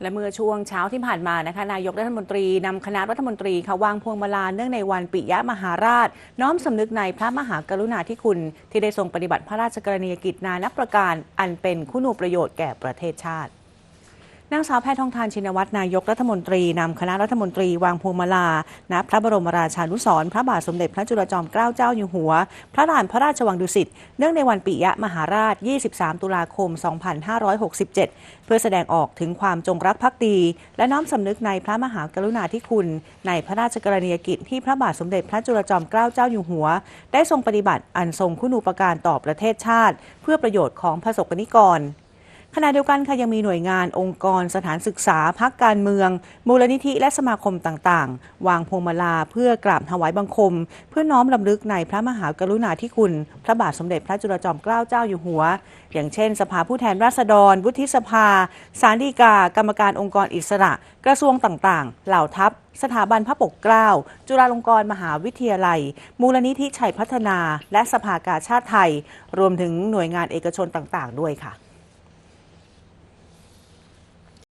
และเมื่อช่วงเช้าที่ผ่านมานะคะนายกรัฐมนตรีนำคณะรัฐมนตรีค่ะวางพวงมาลาเนื่องในวันปิยมหาราช น้อมสำนึกในพระมหากรุณาธิคุณ ที่ได้ทรงปฏิบัติพระราชกรณียกิจนานับประการ อันเป็นคุณูประโยชน์แก่ประเทศชาติ นางสาวแพทองทานชินวัตรนายกรัฐมนตรีนำคณะรัฐมนตรีวางพวงมาลา ณ พระบรมราชานุสรณ์พระบาทสมเด็จพระจุลจอมเกล้าเจ้าอยู่หัว พระลานพระราชวังดุสิต เนื่องในวันปิยะมหาราช 23 ตุลาคม 2567 เพื่อแสดงออกถึงความจงรักภักดี และน้อมสำนึกในพระมหากรุณาธิคุณ ในพระราชกรณียกิจที่พระบาทสมเด็จพระจุลจอมเกล้าเจ้าอยู่หัว ได้ทรงปฏิบัติอันทรงคุณูปการต่อประเทศชาติ เพื่อประโยชน์ของประสกนิกร ขณะเดียวกันค่ะยังมีหน่วยงานองค์กร สถานศึกษาพักการเมือง มูลนิธิและสมาคมต่างๆ วางพวงมาลาเพื่อกราบถวายบังคม เพื่อน้อมรำลึกในพระมหากรุณาธิคุณ พระบาทสมเด็จพระจุลจอมเกล้าเจ้าอยู่หัว อย่างเช่น สภาผู้แทนราษฎร วุฒิสภา สารดีกา กรรมการองค์กรอิสระ กระทรวงต่างๆ เหล่าทัพ สถาบันพระปกเกล้า จุฬาลงกรณ์มหาวิทยาลัย มูลนิธิชัยพัฒนา และสภากาชาติไทย รวมถึงหน่วยงานเอกชนต่าง ๆ ด้วยค่ะ